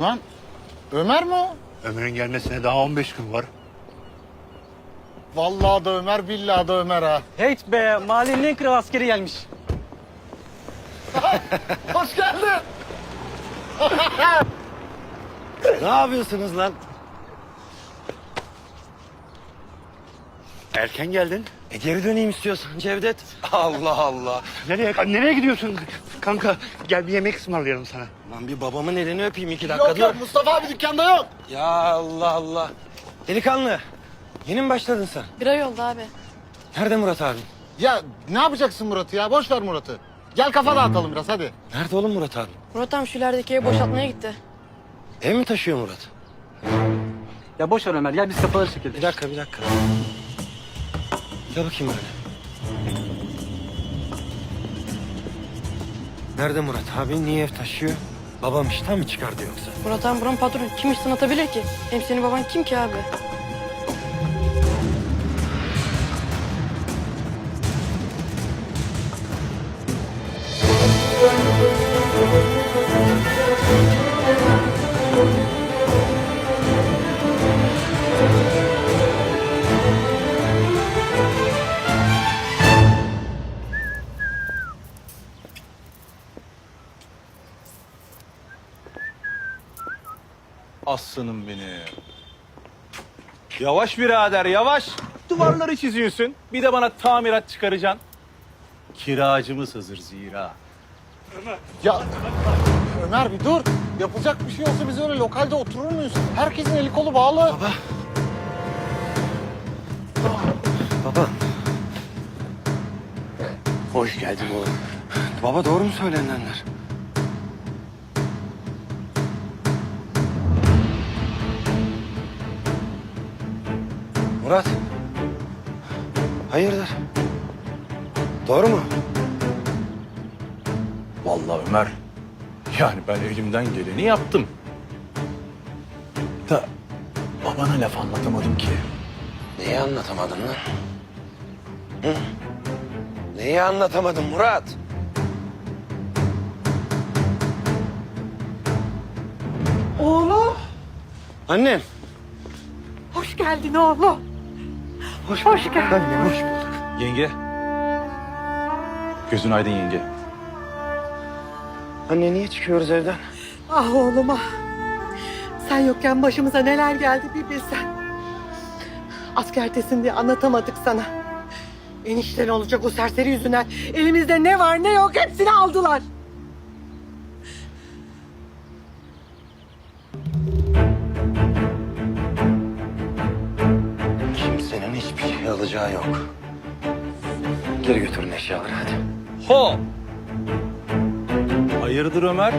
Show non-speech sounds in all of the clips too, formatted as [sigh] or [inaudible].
Lan Ömer mi o? Ömer'in gelmesine daha 15 gün var. Vallahi da Ömer, billahi da Ömer ha. Heyt be mahallenin en kral askeri gelmiş. [laughs] Hoş geldin. Ne yapıyorsunuz lan? Erken geldin. E geri döneyim istiyorsan Cevdet. Allah Allah. Nereye nereye gidiyorsun? Kanka gel bir yemek ısmarlayalım sana. Lan bir babamın elini öpeyim iki dakika Yok dur. yok Mustafa abi dükkanda yok. Ya Allah Allah. Delikanlı. Yeni mi başladın sen? Bir ay oldu abi. Nerede Murat abi? Ya ne yapacaksın Murat'ı ya? Boş ver Murat'ı. Gel kafa dağıtalım biraz hadi. Nerede oğlum Murat abi? Murat amca şu ilerideki evi boşaltmaya gitti. Ev mi taşıyor Murat? Ya boş ver Ömer gel biz kafaları çekelim. Bir dakika bir dakika. Gel bakayım böyle. Nerede Murat abi? Niye ev taşıyor? Babam işten mi çıkardı yoksa? Murat amca buranın patronu kim işten atabilir ki? Hem senin baban kim ki abi? Aslanım benim. Yavaş birader yavaş. Duvarları çiziyorsun. Bir de bana tamirat çıkaracaksın. Kiracımız hazır zira. Ya Ömer bir dur. Yapılacak bir şey olsa biz öyle lokalde oturur muyuz? Herkesin eli kolu bağlı. Baba. Baba. Hoş geldin oğlum. Baba doğru mu söylenenler? Murat. Hayırdır? Doğru mu? Vallahi Ömer. Yani ben elimden geleni yaptım. Da babana laf anlatamadım ki. Neyi anlatamadın lan? Hı? Neyi anlatamadın Murat? Oğlum, Annem. hoş geldin oğlum. Hoş, Hoş geldin. Annem hoş bulduk. Yenge. Gözün aydın yenge. Anne niye çıkıyoruz evden? Ah oğlum ah. Sen yokken başımıza neler geldi bir bilsen. Askerdesin diye anlatamadık sana. Enişten olacak o serseri yüzünden elimizde ne var ne yok hepsini aldılar. Hiçbir şey alacağı yok. Geri götürün eşyaları hadi. Ho! Hayırdır Ömer?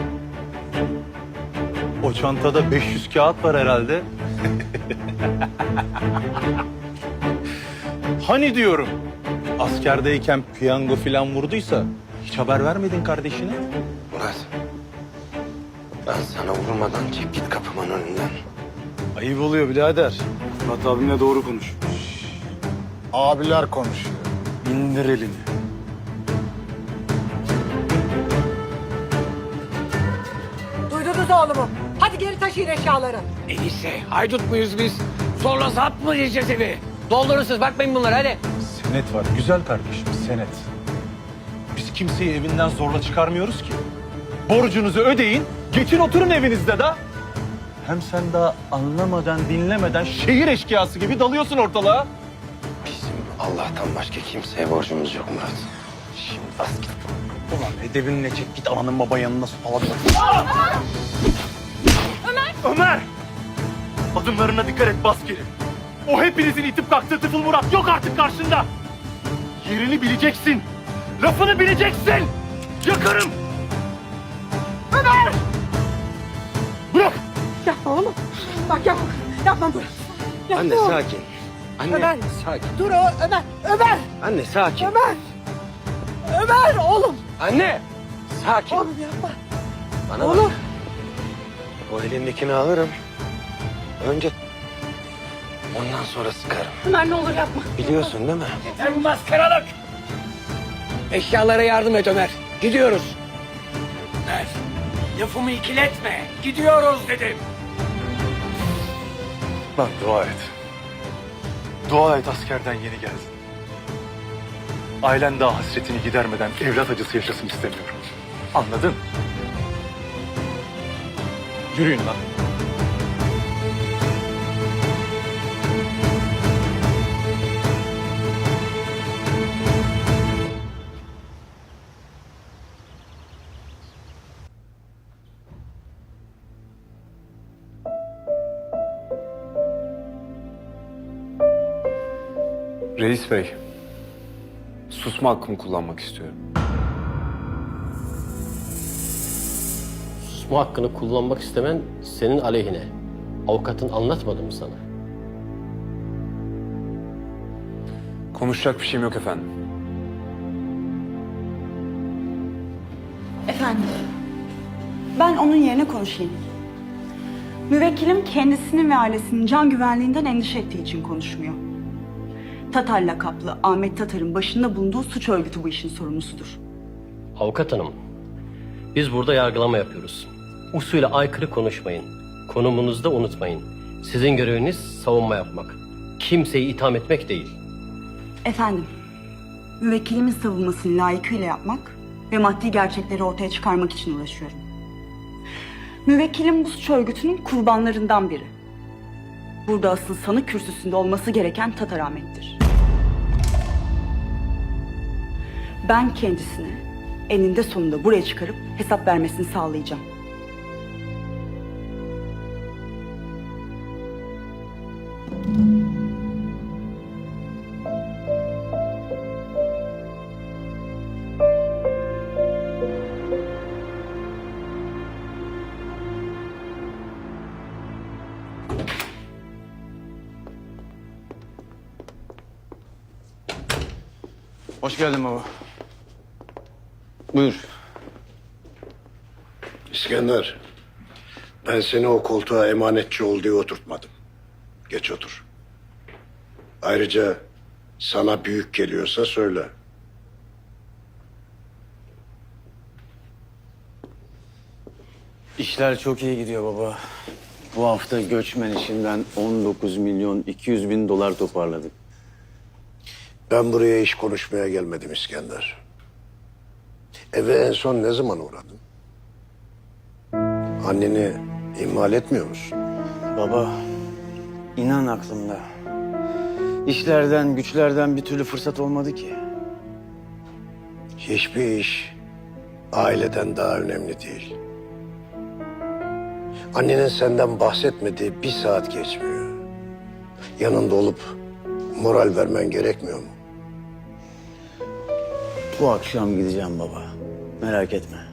O çantada 500 kağıt var herhalde. [laughs] hani diyorum askerdeyken piyango filan vurduysa hiç haber vermedin kardeşine. Murat. Ben sana vurmadan çek git kapımın önünden. Ayıp oluyor birader. Murat abimle doğru konuş. Abiler konuşuyor. İndir elini. Duydunuz oğlumu. Hadi geri taşıyın eşyaları. Enişte haydut muyuz biz? Zorla zapt mı yiyeceğiz evi? Doldurun siz bakmayın bunlara hadi. Senet var güzel kardeşim senet. Biz kimseyi evinden zorla çıkarmıyoruz ki. Borcunuzu ödeyin, geçin oturun evinizde da. Hem sen daha anlamadan dinlemeden şehir eşkıyası gibi dalıyorsun ortalığa. Allah'tan başka kimseye borcumuz yok Murat. Şimdi bas git. Ulan edebinle çek git ananın baba yanına falan. Ömer! Ömer! Adımlarına dikkat et bas geri. O hepinizin itip kalktığı tıfıl Murat yok artık karşında. Yerini bileceksin. Lafını bileceksin. Yakarım. Ömer! Bırak! Yapma oğlum. Bak yapma. Yapma dur. Yapma Anne oğlum. sakin. Anne Ömer. sakin. Dur o Ömer. Ömer. Anne sakin. Ömer. Ömer oğlum. Anne sakin. Oğlum yapma. Bana bak. Oğlum. O elindekini alırım. Önce ondan sonra sıkarım. Ömer ne olur yapma. Biliyorsun değil mi? Yeter bu maskaralık. Eşyalara yardım et Ömer. Gidiyoruz. Ömer Lafımı ikiletme. Gidiyoruz dedim. Lan dua et. Dua et askerden yeni geldin. Ailen daha hasretini gidermeden evlat acısı yaşasın istemiyorum. Anladın? Yürüyün lan. Reis Bey, susma hakkımı kullanmak istiyorum. Susma hakkını kullanmak istemen senin aleyhine. Avukatın anlatmadı mı sana? Konuşacak bir şeyim yok efendim. Efendim, ben onun yerine konuşayım. Müvekkilim kendisinin ve ailesinin can güvenliğinden endişe ettiği için konuşmuyor. Tatar lakaplı Ahmet Tatar'ın başında bulunduğu suç örgütü bu işin sorumlusudur. Avukat hanım, biz burada yargılama yapıyoruz. Usule aykırı konuşmayın. Konumunuzu da unutmayın. Sizin göreviniz savunma yapmak. Kimseyi itham etmek değil. Efendim, müvekkilimin savunmasını layıkıyla yapmak ve maddi gerçekleri ortaya çıkarmak için uğraşıyorum. Müvekkilim bu suç örgütünün kurbanlarından biri. Burada asıl sanık kürsüsünde olması gereken Tatar Ahmet'tir. Ben kendisine eninde sonunda buraya çıkarıp hesap vermesini sağlayacağım. Hoş geldin baba. Buyur. İskender, ben seni o koltuğa emanetçi ol diye oturtmadım. Geç otur. Ayrıca sana büyük geliyorsa söyle. İşler çok iyi gidiyor baba. Bu hafta göçmen işinden 19 milyon 200 bin dolar toparladık. Ben buraya iş konuşmaya gelmedim İskender. Eve en son ne zaman uğradın? Anneni ihmal etmiyor musun? Baba, inan aklımda. İşlerden, güçlerden bir türlü fırsat olmadı ki. Hiçbir iş aileden daha önemli değil. Annenin senden bahsetmediği bir saat geçmiyor. Yanında olup moral vermen gerekmiyor mu? Bu akşam gideceğim baba. Merak etme.